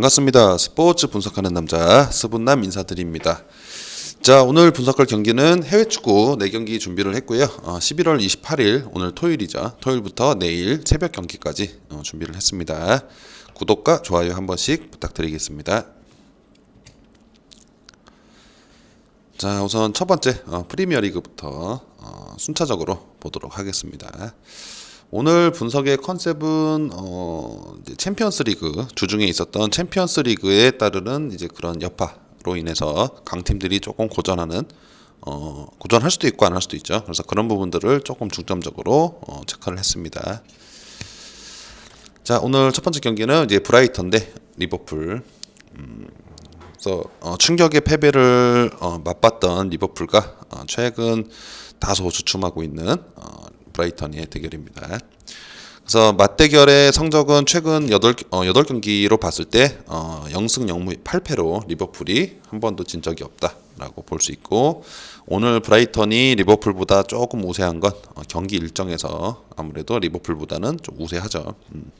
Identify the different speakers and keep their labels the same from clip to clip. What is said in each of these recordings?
Speaker 1: 반갑습니다. 스포츠 분석하는 남자 스분남 인사드립니다. 자 오늘 분석할 경기는 해외 축구 4경기 준비를 했고요. 어, 11월 28일 오늘 토요일이죠. 토요일부터 내일 새벽 경기까지 어, 준비를 했습니다. 구독과 좋아요 한 번씩 부탁드리겠습니다. 자 우선 첫 번째 어, 프리미어리그부터 어, 순차적으로 보도록 하겠습니다. 오늘 분석의 컨셉은 어, 이제 챔피언스 리그 주중에 있었던 챔피언스 리그에 따르는 이제 그런 여파로 인해서 강팀들이 조금 고전하는 어, 고전할 수도 있고 안 할 수도 있죠. 그래서 그런 부분들을 조금 중점적으로 어, 체크를 했습니다. 자 오늘 첫 번째 경기는 이제 브라이턴 대 리버풀. 음, 그래서 어, 충격의 패배를 어, 맛봤던 리버풀과 어, 최근 다소 주춤하고 있는 어, 브라이턴의 대결입니다. 그래서 맞대결의 성적은 최근 8, 어, 8경기로 봤을 때 어, 0승 0무 8패로 리버풀이 한 번도 진 적이 없다라고 볼 수 있고 오늘 브라이턴이 리버풀보다 조금 우세한 건 어, 경기 일정에서 아무래도 리버풀보다는 좀 우세하죠. 음.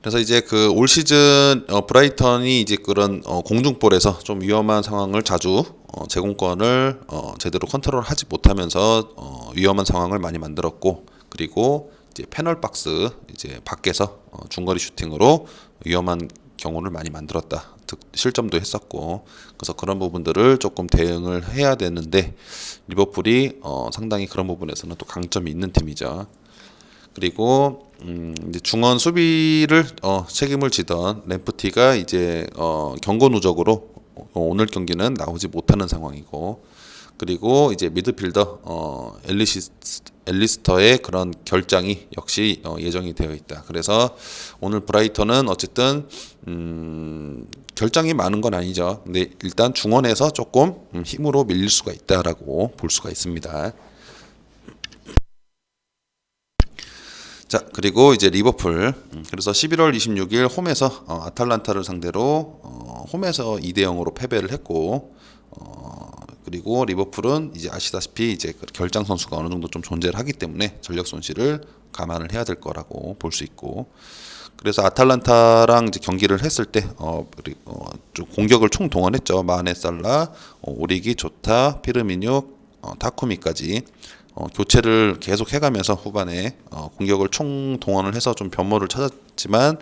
Speaker 1: 그래서 이제 그 올 시즌 어, 브라이턴이 이제 그런 어, 공중볼에서 좀 위험한 상황을 자주 어, 제공권을 어, 제대로 컨트롤하지 못하면서 어, 위험한 상황을 많이 만들었고 그리고 이제 패널 박스 이제 밖에서 어, 중거리 슈팅으로 위험한 경우를 많이 만들었다. 득, 실점도 했었고 그래서 그런 부분들을 조금 대응을 해야 되는데 리버풀이 어, 상당히 그런 부분에서는 또 강점이 있는 팀이죠. 그리고 음, 이제 중원 수비를 어, 책임을 지던 램프티가 이제 어, 경고 누적으로 어, 오늘 경기는 나오지 못하는 상황이고 그리고 이제 미드필더 어, 엘리시 엘리스터의 그런 결장이 역시 어, 예정이 되어 있다. 그래서 오늘 브라이턴은 어쨌든 음, 결장이 많은 건 아니죠. 근데 일단 중원에서 조금 음, 힘으로 밀릴 수가 있다라고 볼 수가 있습니다. 자 그리고 이제 리버풀 음, 그래서 11월 26일 홈에서 어, 아탈란타를 상대로 어, 홈에서 2대 0으로 패배를 했고 어, 그리고 리버풀은 이제 아시다시피 이제 그 결장 선수가 어느 정도 좀 존재를 하기 때문에 전력 손실을 감안을 해야 될 거라고 볼 수 있고 그래서 아탈란타랑 이제 경기를 했을 때 어, 어, 좀 공격을 총 동원했죠. 마네 살라 어, 오리기 조타 피르미뉴 어, 타쿠미까지 어, 교체를 계속 해가면서 후반에 어, 공격을 총 동원을 해서 좀 변모를 찾았지만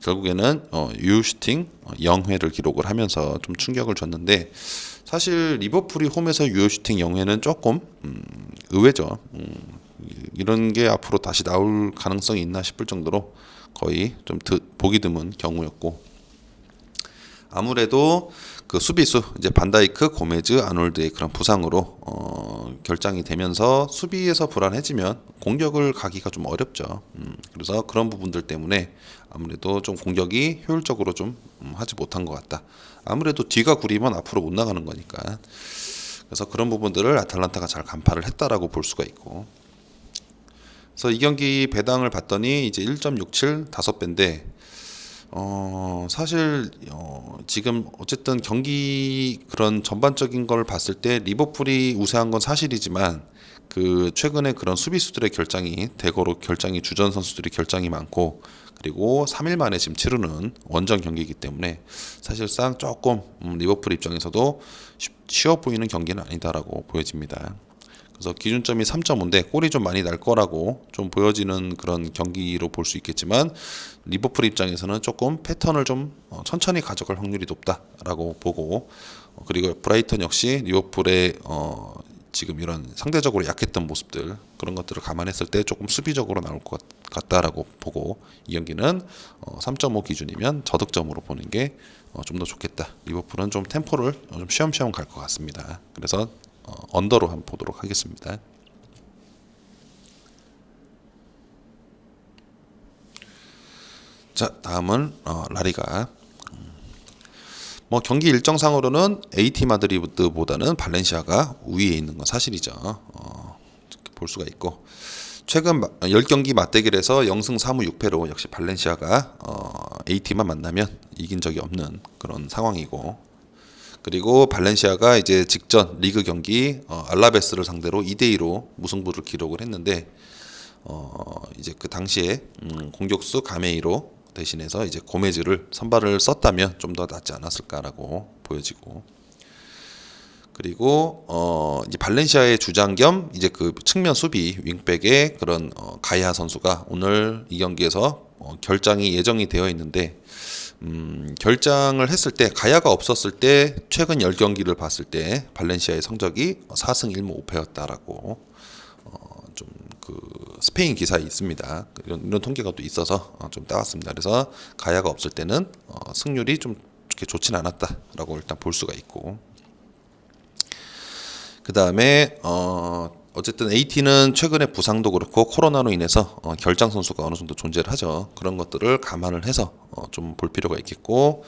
Speaker 1: 결국에는 어, 유슈팅 어, 0회를 기록을 하면서 좀 충격을 줬는데 사실 리버풀이 홈에서 유효슈팅 0회는 조금 음, 의외죠. 음, 이런 게 앞으로 다시 나올 가능성이 있나 싶을 정도로 거의 좀 드, 보기 드문 경우였고 아무래도 그 수비수 이제 반다이크, 고메즈, 아놀드의 그런 부상으로 어, 결장이 되면서 수비에서 불안해지면 공격을 가기가 좀 어렵죠. 음, 그래서 그런 부분들 때문에 아무래도 좀 공격이 효율적으로 좀 음, 하지 못한 것 같다. 아무래도 뒤가 구리면 앞으로 못 나가는 거니까. 그래서 그런 부분들을 아탈란타가 잘 간파를 했다라고 볼 수가 있고. 그래서 이 경기 배당을 봤더니 이제 1.67 다섯 배인데 어, 사실 어, 지금 어쨌든 경기 그런 전반적인 걸 봤을 때 리버풀이 우세한 건 사실이지만 그 최근에 그런 수비수들의 결장이 대거로 결장이 주전 선수들이 결장이 많고 그리고 3일 만에 지금 치르는 원정 경기이기 때문에 사실상 조금 음, 리버풀 입장에서도 쉬- 쉬워 보이는 경기는 아니다라고 보여집니다. 그래서 기준점이 3.5인데 골이 좀 많이 날 거라고 좀 보여지는 그런 경기로 볼 수 있겠지만 리버풀 입장에서는 조금 패턴을 좀 어, 천천히 가져갈 확률이 높다라고 보고 어, 그리고 브라이턴 역시 리버풀의 어, 지금 이런 상대적으로 약했던 모습들 그런 것들을 감안했을 때 조금 수비적으로 나올 것 같다라고 보고 이 경기는 어, 3.5 기준이면 저득점으로 보는 게 어, 좀더 좋겠다. 리버풀은 좀 템포를 어, 좀 쉬엄쉬엄 갈 것 같습니다. 그래서 어, 언더로 한번 보도록 하겠습니다. 자 다음은 어, 라리가 음. 뭐 경기 일정상으로는 AT 마드리드보다는 발렌시아가 우위에 있는 건 사실이죠. 어, 볼 수가 있고 최근 10경기 맞대결에서 0승 3무 6패로 역시 발렌시아가 어, AT만 만나면 이긴 적이 없는 그런 상황이고 그리고 발렌시아가 이제 직전 리그 경기 어, 알라베스를 상대로 2대 2로 무승부를 기록을 했는데 어, 이제 그 당시에 음, 공격수 가메이로 대신해서 이제 고메즈를 선발을 썼다면 좀 더 낫지 않았을까라고 보여지고. 그리고 어 이제 발렌시아의 주장 겸 이제 그 측면 수비 윙백의 그런 어 가야 선수가 오늘 이 경기에서 어 결장이 예정이 되어 있는데 음 결장을 했을 때 가야가 없었을 때 최근 10경기를 봤을 때 발렌시아의 성적이 4승 1무 5패였다라고 좀그 스페인 기사에 있습니다. 이런, 이런 통계가 또 있어서 어, 좀 따왔습니다. 그래서 가야가 없을 때는 어, 승률이 좀 이렇게 좋진 않았다라고 일단 볼 수가 있고 그 다음에 어 어쨌든 AT는 최근에 부상도 그렇고 코로나로 인해서 어, 결장 선수가 어느 정도 존재를 하죠. 그런 것들을 감안을 해서 어, 좀 볼 필요가 있겠고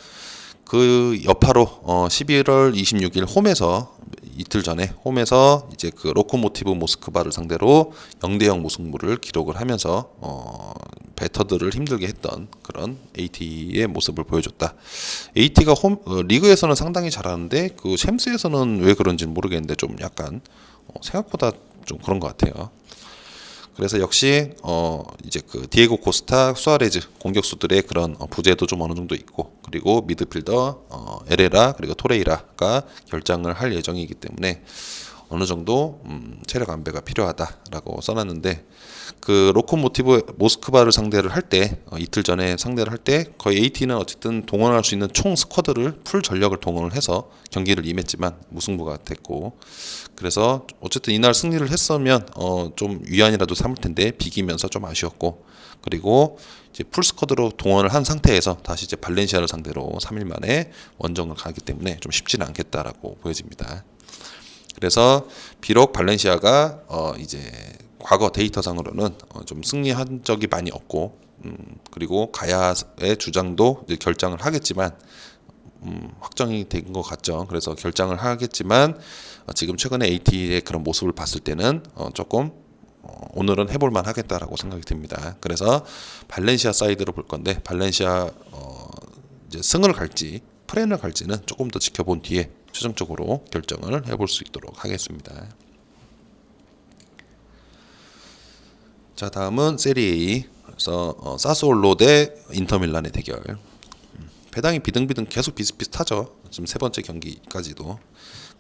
Speaker 1: 그 여파로 어 11월 26일 홈에서 이틀 전에 홈에서 이제 그 로코모티브 모스크바를 상대로 0대0 무승부를 기록을 하면서 어 배터들을 힘들게 했던 그런 AT의 모습을 보여줬다. AT가 홈 어, 리그에서는 상당히 잘하는데 그 챔스에서는 왜 그런지는 모르겠는데 좀 약간 어, 생각보다 좀 그런 것 같아요. 그래서 역시 어 이제 그 디에고 코스타, 수아레즈 공격수들의 그런 어, 부재도 좀 어느 정도 있고 그리고 미드필더 어 에레라 그리고 토레이라가 결장을 할 예정이기 때문에 어느 정도 음, 체력 안배가 필요하다라고 써놨는데 그 로코모티브 모스크바를 상대를 할때 어, 이틀 전에 상대를 할 때 거의 AT는 어쨌든 동원할 수 있는 총 스쿼드를 풀 전력을 동원을 해서 경기를 임했지만 무승부가 됐고 그래서 어쨌든 이날 승리를 했으면 어, 좀 위안이라도 삼을 텐데 비기면서 좀 아쉬웠고 그리고 이제 풀 스쿼드로 동원을 한 상태에서 다시 이제 발렌시아를 상대로 3일 만에 원정을 가기 때문에 좀 쉽지는 않겠다라고 보여집니다. 그래서 비록 발렌시아가 어 이제 과거 데이터상으로는 어 좀 승리한 적이 많이 없고 음 그리고 가야의 주장도 이제 결장을 하겠지만 음 확정이 된 것 같죠. 그래서 결장을 하겠지만 어 지금 최근에 AT의 그런 모습을 봤을 때는 어 조금 어, 오늘은 해볼만 하겠다라고 생각이 듭니다. 그래서 발렌시아 사이드로 볼 건데 발렌시아 어 이제 승을 갈지 프렌을 갈지는 조금 더 지켜본 뒤에 최종적으로 결정을 해볼 수 있도록 하겠습니다. 자 다음은 세리에 그래서 어, 사스올로 대 인터밀란의 대결. 음, 배당이 비등비등 계속 비슷비슷하죠. 지금 세 번째 경기까지도.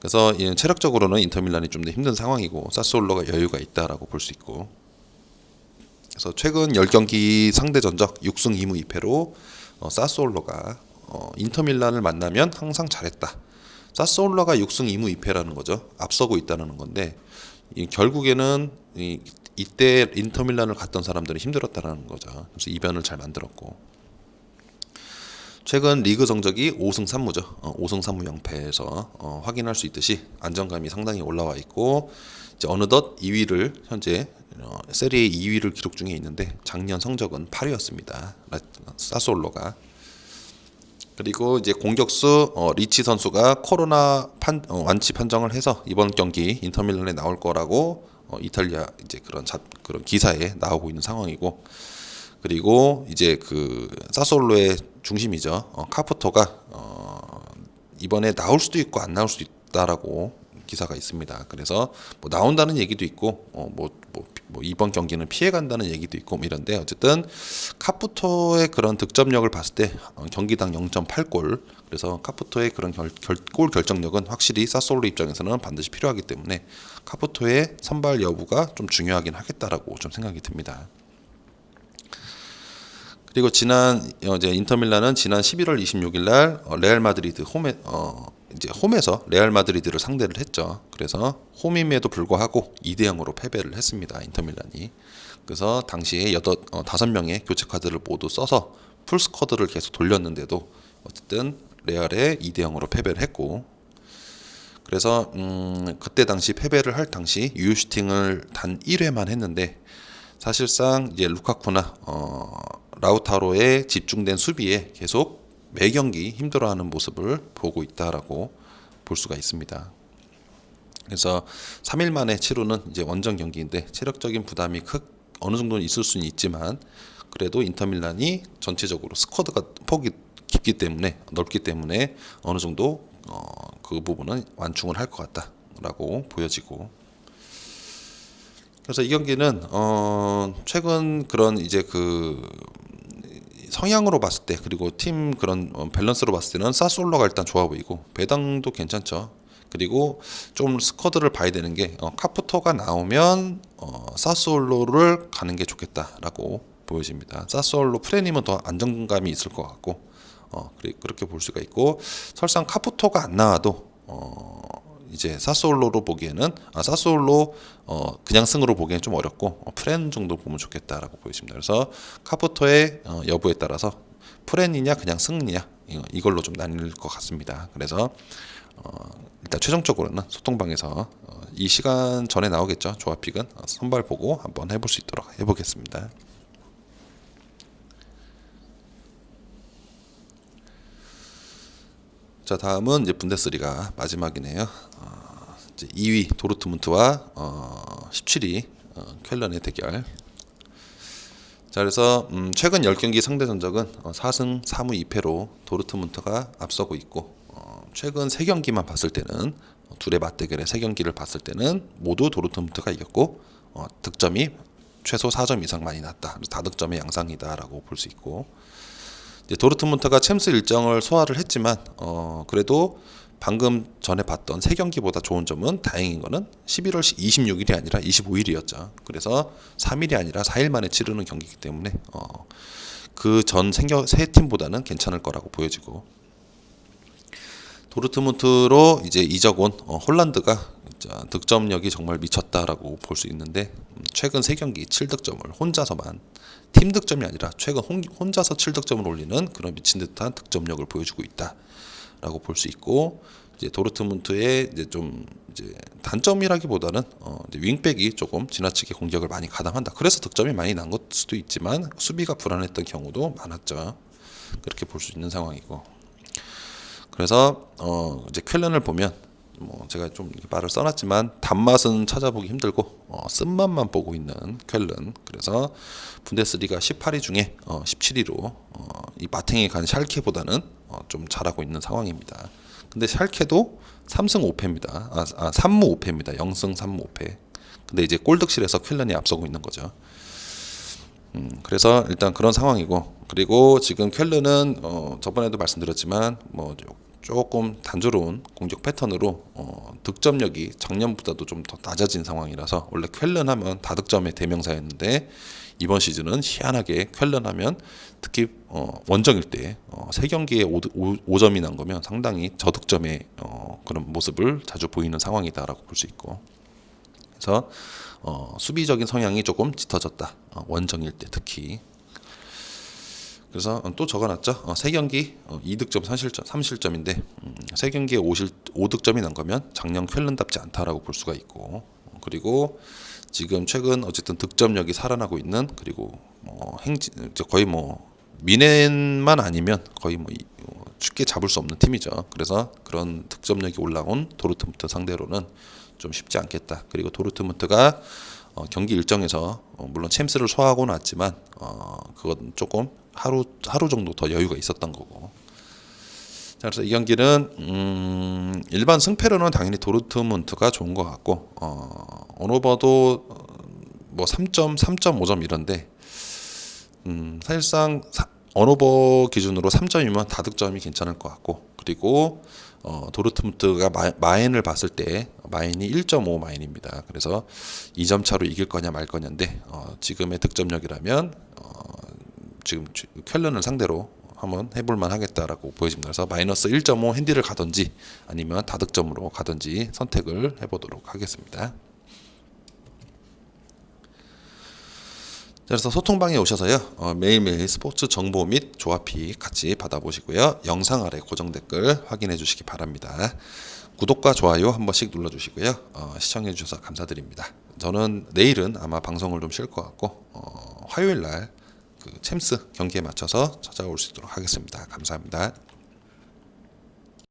Speaker 1: 그래서 이 체력적으로는 인터밀란이 좀 더 힘든 상황이고 사스올로가 여유가 있다라고 볼 수 있고. 그래서 최근 10경기 상대 전적 6승 2무 2패로 어, 사스올로가 어, 인터밀란을 만나면 항상 잘했다. 사스올라가 6승 2무 2패라는 거죠. 앞서고 있다는 건데 이 결국에는 이, 이때 인터밀란을 갔던 사람들은 힘들었다라는 거죠. 그래서 이변을 잘 만들었고 최근 리그 성적이 5승 3무죠. 어, 5승 3무 0패에서 어, 확인할 수 있듯이 안정감이 상당히 올라와 있고 이제 어느덧 2위를 현재 어, 세리에 2위를 기록 중에 있는데 작년 성적은 8위였습니다. 사솔로가 그리고 이제 공격수 어, 리치 선수가 코로나 판, 어, 완치 판정을 해서 이번 경기 인터밀란에 나올 거라고 어, 이탈리아 이제 그런 자, 그런 기사에 나오고 있는 상황이고 그리고 이제 그 사솔로의 중심이죠 어, 카푸토가 어, 이번에 나올 수도 있고 안 나올 수도 있다라고 기사가 있습니다. 그래서 뭐 나온다는 얘기도 있고 어, 뭐, 뭐, 뭐 이번 경기는 피해 간다는 얘기도 있고 뭐 이런데 어쨌든 카푸토의 그런 득점력을 봤을 때 어, 경기당 0.8골 그래서 카푸토의 그런 결, 결, 골 결정력은 확실히 사솔로 입장에서는 반드시 필요하기 때문에 카푸토의 선발 여부가 좀 중요하긴 하겠다라고 좀 생각이 듭니다. 그리고 지난 어, 이제 인터밀란은 지난 11월 26일 날 어, 레알 마드리드 홈에 어 이제 홈에서 레알 마드리드를 상대를 했죠. 그래서 홈임에도 불구하고 2대 0으로 패배를 했습니다. 인터밀란이. 그래서 당시에 여덟 어, 다섯 명의 교체 카드를 모두 써서 풀 스쿼드를 계속 돌렸는데도 어쨌든 레알에 2대 0으로 패배를 했고 그래서 음 그때 당시 패배를 할 당시 유효 슈팅을 단 1회만 했는데 사실상 이제 루카쿠나 어 라우타로의 집중된 수비에 계속 매 경기 힘들어하는 모습을 보고 있다라고 볼 수가 있습니다. 그래서 3일 만에 치르는 이제 원정 경기인데 체력적인 부담이 크, 어느 정도는 있을 수는 있지만 그래도 인터밀란이 전체적으로 스쿼드가 폭이 깊기 때문에 넓기 때문에 어느 정도 어, 그 부분은 완충을 할 것 같다라고 보여지고 그래서 이 경기는 어 최근 그런 이제 그 성향으로 봤을 때 그리고 팀 그런 어, 밸런스로 봤을 때는 사솔로가 일단 좋아 보이고 배당도 괜찮죠. 그리고 좀 스쿼드를 봐야 되는 게 어, 카프토가 나오면 어, 사솔로를 가는 게 좋겠다라고 보여집니다. 사솔로 프레님은 더 안정감이 있을 것 같고 어, 그렇게 볼 수가 있고 설상 카프토가 안 나와도 어, 이제 사솔로로 보기에는 아 사솔로 어 그냥 승으로 보기에는 좀 어렵고 어, 프렌 정도 보면 좋겠다라고 보여집니다. 그래서 카프토의 어, 여부에 따라서 프렌이냐 그냥 승이냐 이걸로 좀 나뉠 것 같습니다. 그래서 어, 일단 최종적으로는 소통방에서 어, 이 시간 전에 나오겠죠 조합픽은 어, 선발 보고 한번 해볼 수 있도록 해보겠습니다. 자 다음은 이제 분데스리가 마지막이네요. 어, 이제 2위 도르트문트와 어, 17위 어, 쾰른의 대결. 자 그래서 음, 최근 10경기 상대 전적은 어, 4승 3무 2패로 도르트문트가 앞서고 있고 어, 최근 3경기만 봤을 때는 어, 둘의 맞대결의 3경기를 봤을 때는 모두 도르트문트가 이겼고 어, 득점이 최소 4점 이상 많이 났다. 다득점의 양상이다라고 볼 수 있고 도르트문트가 챔스 일정을 소화를 했지만 어 그래도 방금 전에 봤던 세 경기보다 좋은 점은 다행인 거는 11월 26일이 아니라 25일이었죠. 그래서 3일이 아니라 4일 만에 치르는 경기이기 때문에 어 그전 세 팀보다는 괜찮을 거라고 보여지고 도르트문트로 이제 이적 온 어, 홀란드가 자, 득점력이 정말 미쳤다라고 볼 수 있는데 음, 최근 세 경기 7득점을 혼자서만 팀 득점이 아니라 최근 혼, 혼자서 7득점을 올리는 그런 미친 듯한 득점력을 보여주고 있다라고 볼 수 있고 이제 도르트문트의 이제 좀 이제 단점이라기보다는 어, 이제 윙백이 조금 지나치게 공격을 많이 가담한다. 그래서 득점이 많이 난 것 수도 있지만 수비가 불안했던 경우도 많았죠. 그렇게 볼 수 있는 상황이고 그래서 어 이제 쾰른을 보면 뭐 제가 좀 말을 써놨지만 단맛은 찾아보기 힘들고 어 쓴맛만 보고 있는 쾰른 그래서 분데스리가 18위 중에 어 17위로 어 이 마탱에 간 샬케보다는 어 좀 잘하고 있는 상황입니다. 근데 샬케도 3승 5패입니다. 아, 아 3무 5패입니다. 0승 3무 5패. 근데 이제 골득실에서 쾰른이 앞서고 있는 거죠. 음, 그래서 일단 그런 상황이고 그리고 지금 켈르는 어, 저번에도 말씀드렸지만 뭐 조- 조금 단조로운 공격 패턴으로 어, 득점력이 작년보다도 좀 더 낮아진 상황이라서 원래 쾰른 하면 다득점의 대명사였는데 이번 시즌은 희한하게 쾰른 하면 특히 어, 원정일 때 어, 세 경기에 5, 점이난 거면 상당히 저득점의 어, 그런 모습을 자주 보이는 상황이다라고 볼 수 있고 그래서 어, 수비적인 성향이 조금 짙어졌다. 어, 원정일 때 특히. 그래서 또 적어놨죠. 어, 세 경기 어, 2득점 3실점, 3실점인데 음, 세 경기에 5실, 5득점이 난 거면 작년 쾰른답지 않다라고 볼 수가 있고 어, 그리고 지금 최근 어쨌든 득점력이 살아나고 있는 그리고 뭐 행진 거의 뭐 미넨만 아니면 거의 뭐 이- 어, 쉽게 잡을 수 없는 팀이죠. 그래서 그런 득점력이 올라온 도르트문트 상대로는 좀 쉽지 않겠다. 그리고 도르트문트가 어, 경기 일정에서 어, 물론 챔스를 소화하고는 왔지만 어, 그건 조금 하루 하루 정도 더 여유가 있었던 거고. 자, 그래서 이 경기는 음, 일반 승패로는 당연히 도르트문트가 좋은 것 같고 어, 온오버도 어, 뭐 3점, 3.5점 이런데 음, 사실상 사, 언오버 기준으로 3점이면 다득점이 괜찮을 것 같고 그리고 어, 도르트문트가 마, 마인을 봤을 때 마인이 1.5 마인입니다. 그래서 2점 차로 이길 거냐 말 거냐인데 어, 지금의 득점력이라면 어, 지금 주- 쾰른을 상대로 한번 해볼만 하겠다라고 보여집니다. 그래서 마이너스 1.5 핸디를 가든지 아니면 다득점으로 가든지 선택을 해보도록 하겠습니다. 자, 그래서 소통방에 오셔서요 어, 매일매일 스포츠 정보 및 조합이 같이 받아보시고요 영상 아래 고정 댓글 확인해 주시기 바랍니다 구독과 좋아요 한 번씩 눌러주시고요 어, 시청해 주셔서 감사드립니다 저는 내일은 아마 방송을 좀 쉴 것 같고 어, 화요일 날 그 챔스 경기에 맞춰서 찾아올 수 있도록 하겠습니다. 감사합니다